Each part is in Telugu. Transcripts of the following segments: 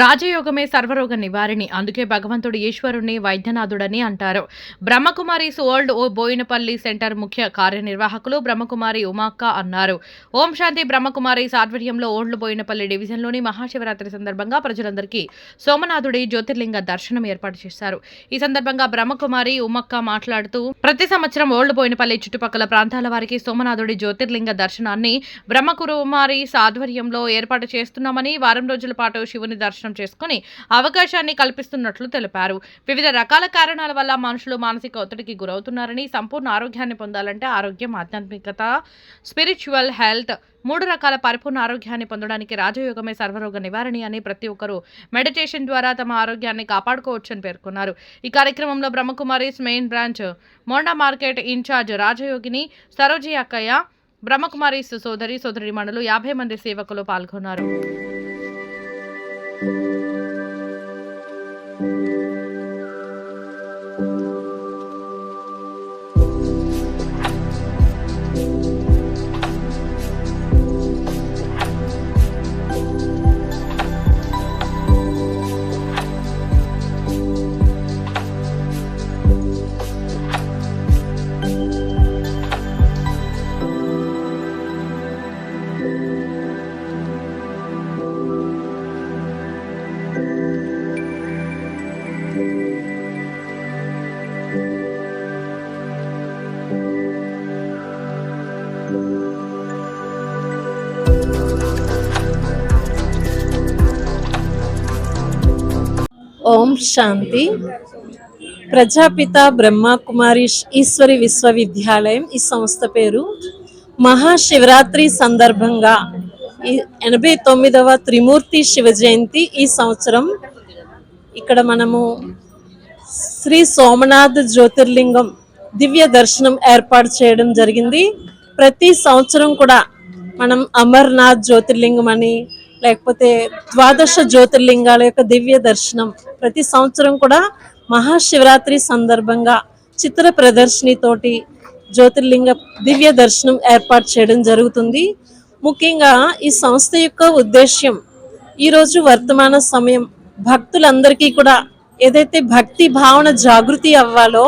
రాజయోగమే సర్వరోగ నివారిణి. అందుకే భగవంతుడు ఈశ్వరుణ్ణి వైద్యనాథుడని అంటారు. బ్రహ్మకుమారీస్ ఓల్డ్ ఓ బోయినపల్లి సెంటర్ ముఖ్య కార్యనిర్వాహకులు బ్రహ్మకుమారి ఉమాక్క అన్నారు. ఓం శాంతి బ్రహ్మకుమారీస్ ఆధ్వర్యంలో ఓల్డ్ బోయినపల్లి డివిజన్లోని మహాశివరాత్రి సందర్భంగా ప్రజలందరికీ సోమనాథుడి జ్యోతిర్లింగ దర్శనం ఏర్పాటు చేశారు. ఈ సందర్భంగా బ్రహ్మకుమారి ఉమక్క మాట్లాడుతూ ప్రతి సంవత్సరం ఓల్డ్ బోయినపల్లి చుట్టుపక్కల ప్రాంతాల వారికి సోమనాథుడి జ్యోతిర్లింగ దర్శనాన్ని బ్రహ్మకుమారి ఆధ్వర్యంలో ఏర్పాటు చేస్తున్నామని వారం రోజుల పాటు శివుని దర్శనం చేసుకుని అవకాశాన్ని కల్పిస్తున్నట్లు తెలిపారు. వివిధ రకాల కారణాల వల్ల మనుషులు మానసిక ఒత్తిడికి గురవుతున్నారని సంపూర్ణ ఆరోగ్యాన్ని పొందాలంటే ఆరోగ్యం ఆధ్యాత్మికత స్పిరిచువల్ హెల్త్ మూడు రకాల పరిపూర్ణ ఆరోగ్యాన్ని పొందడానికి రాజయోగమే సర్వరోగ నివారణి అని ప్రతి ఒక్కరూ మెడిటేషన్ ద్వారా తమ ఆరోగ్యాన్ని కాపాడుకోవచ్చని పేర్కొన్నారు. ఈ కార్యక్రమంలో Brahmakumaris main branch Monda market incharge Rajayogini Saroji అక్కయ్య బ్రహ్మకుమారీస్ సోదరి సోదరి మండలు యాభై మంది సేవకులు పాల్గొన్నారు. Thank you. ఓం శాంతి. ప్రజాపిత బ్రహ్మకుమారి ఈశ్వరి విశ్వవిద్యాలయం ఈ సంస్థ పేరు. మహాశివరాత్రి సందర్భంగా ఈ ఎనభై తొమ్మిదవ త్రిమూర్తి శివ జయంతి ఈ సంవత్సరం. ఇక్కడ మనము శ్రీ సోమనాథ్ జ్యోతిర్లింగం దివ్య దర్శనం ఏర్పాటు చేయడం జరిగింది. ప్రతి సంవత్సరం కూడా మనం అమర్నాథ్ జ్యోతిర్లింగం అని లేకపోతే ద్వాదశ జ్యోతిర్లింగాల యొక్క దివ్య దర్శనం ప్రతి సంవత్సరం కూడా మహాశివరాత్రి సందర్భంగా చిత్ర ప్రదర్శనతోటి జ్యోతిర్లింగ దివ్య దర్శనం ఏర్పాటు చేయడం జరుగుతుంది. ముఖ్యంగా ఈ సంస్థ యొక్క ఉద్దేశ్యం ఈరోజు వర్తమాన సమయం భక్తులందరికీ కూడా ఏదైతే భక్తి భావన జాగృతి అవ్వాలో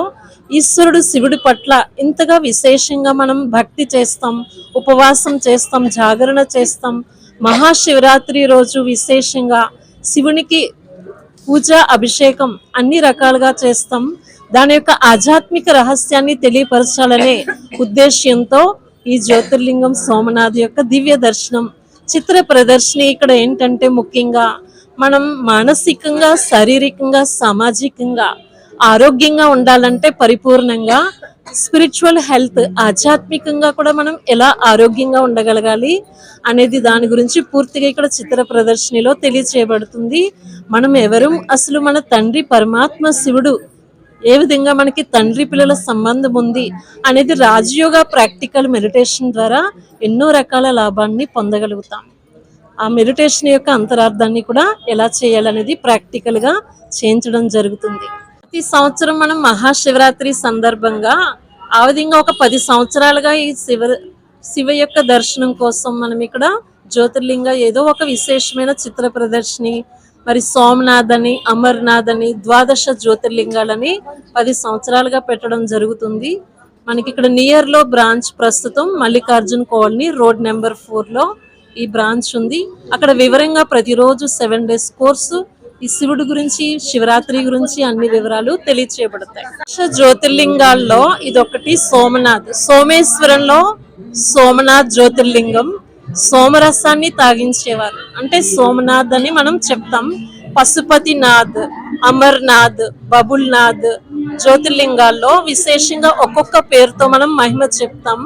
ఈశ్వరుడు శివుడి పట్ల ఇంతగా విశేషంగా మనం భక్తి చేస్తాం ఉపవాసం చేస్తాం జాగరణ చేస్తాం మహాశివరాత్రి రోజు విశేషంగా శివునికి పూజ అభిషేకం అన్ని రకాలుగా చేస్తాం. దాని యొక్క ఆధ్యాత్మిక రహస్యాన్ని తెలియపరచాలనే ఉద్దేశ్యంతో ఈ జ్యోతిర్లింగం సోమనాథ్ యొక్క దివ్య దర్శనం చిత్ర ప్రదర్శన ఇక్కడ ఏంటంటే ముఖ్యంగా మనం మానసికంగా శారీరకంగా సామాజికంగా ఆరోగ్యంగా ఉండాలంటే పరిపూర్ణంగా స్పిరిచువల్ హెల్త్ ఆధ్యాత్మికంగా కూడా మనం ఎలా ఆరోగ్యంగా ఉండగలగాలి అనేది దాని గురించి పూర్తిగా ఇక్కడ చిత్ర ప్రదర్శనలో తెలియచేయబడుతుంది. మనం ఎవరు అసలు మన తండ్రి పరమాత్మ శివుడు ఏ విధంగా మనకి తండ్రి పిల్లల సంబంధం ఉంది అనేది రాజయోగ ప్రాక్టికల్ మెడిటేషన్ ద్వారా ఎన్నో రకాల లాభాన్ని పొందగలుగుతాం. ఆ మెడిటేషన్ యొక్క అంతరార్థాన్ని కూడా ఎలా చేయాలనేది ప్రాక్టికల్గా చేయించడం జరుగుతుంది. ప్రతి సంవత్సరం మనం మహాశివరాత్రి సందర్భంగా ఆ విధంగా ఒక పది సంవత్సరాలుగా ఈ శివ శివ యొక్క దర్శనం కోసం మనం ఇక్కడ జ్యోతిర్లింగ ఏదో ఒక విశేషమైన చిత్ర ప్రదర్శని మరి సోమనాథ్ అని అమర్నాథ్ అని ద్వాదశ జ్యోతిర్లింగాలని పది సంవత్సరాలుగా పెట్టడం జరుగుతుంది. మనకి ఇక్కడ నియర్లో బ్రాంచ్ ప్రస్తుతం మల్లికార్జున్ కాలనీ రోడ్ నెంబర్ ఫోర్లో ఈ బ్రాంచ్ ఉంది. అక్కడ వివరంగా ప్రతిరోజు సెవెన్ డేస్ కోర్సు ఈ శివుడు గురించి శివరాత్రి గురించి అన్ని వివరాలు తెలియచేయబడతాయి. జ్యోతిర్లింగాల్లో ఇదొకటి సోమనాథ్. సోమేశ్వరంలో సోమనాథ్ జ్యోతిర్లింగం సోమరసాన్ని తాగించేవారు. అంటే సోమనాథ్ అని మనం చెప్తాం. పశుపతినాథ్ అమర్నాథ్ బబుల్నాథ్ జ్యోతిర్లింగాల్లో విశేషంగా ఒక్కొక్క పేరుతో మనం మహిమ చెప్తాం.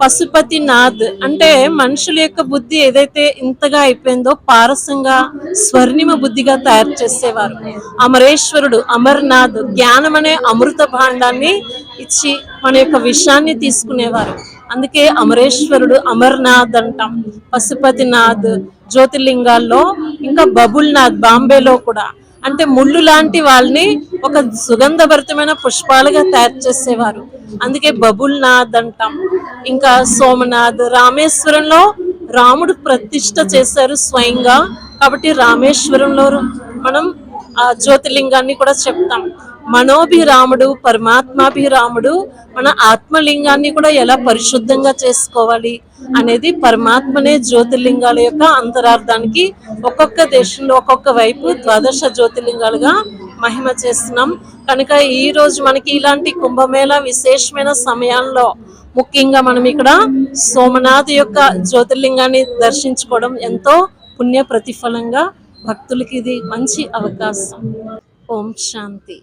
పశుపతినాథ్ అంటే మనుషుల యొక్క బుద్ధి ఏదైతే ఇంతగా అయిపోయిందో పారసంగా స్వర్ణిమ బుద్ధిగా తయారు చేసేవారు. అమరేశ్వరుడు అమర్నాథ్ జ్ఞానం అనే అమృత భాండాన్ని ఇచ్చి మన యొక్క విషయాన్ని తీసుకునేవారు. అందుకే అమరేశ్వరుడు అమర్నాథ్ అంటాం. పశుపతినాథ్ జ్యోతిర్లింగాల్లో ఇంకా బబుల్నాథ్ బాంబేలో కూడా. అంటే ముళ్ళు లాంటి వాళ్ళని ఒక సుగంధభరితమైన పుష్పాలుగా తయారు చేసేవారు. అందుకే బబుల్నాథ్ అంటాం ఇంకా సోమనాథ్ రామేశ్వరంలో రాముడు ప్రతిష్ట చేశారు స్వయంగా. కాబట్టి రామేశ్వరంలో మనం ఆ జ్యోతిర్లింగాన్ని కూడా చెప్తాం. మనోభిరాముడు పరమాత్మాభిరాముడు మన ఆత్మలింగాన్ని కూడా ఎలా పరిశుద్ధంగా చేసుకోవాలి అనేది పరమాత్మనే జ్యోతిర్లింగాల యొక్క అంతరార్థానికి ఒక్కొక్క దేశంలో ఒక్కొక్క వైపు ద్వాదశ జ్యోతిర్లింగాలుగా మహిమ చేస్తున్నాం. కనుక ఈ రోజు మనకి ఇలాంటి కుంభమేళ విశేషమైన సమయాల్లో ముఖ్యంగా మనం ఇక్కడ సోమనాథ్ యొక్క జ్యోతిర్లింగాన్ని దర్శించుకోవడం ఎంతో పుణ్య ప్రతిఫలంగా భక్తులకి ఇది మంచి అవకాశం. ఓం శాంతి.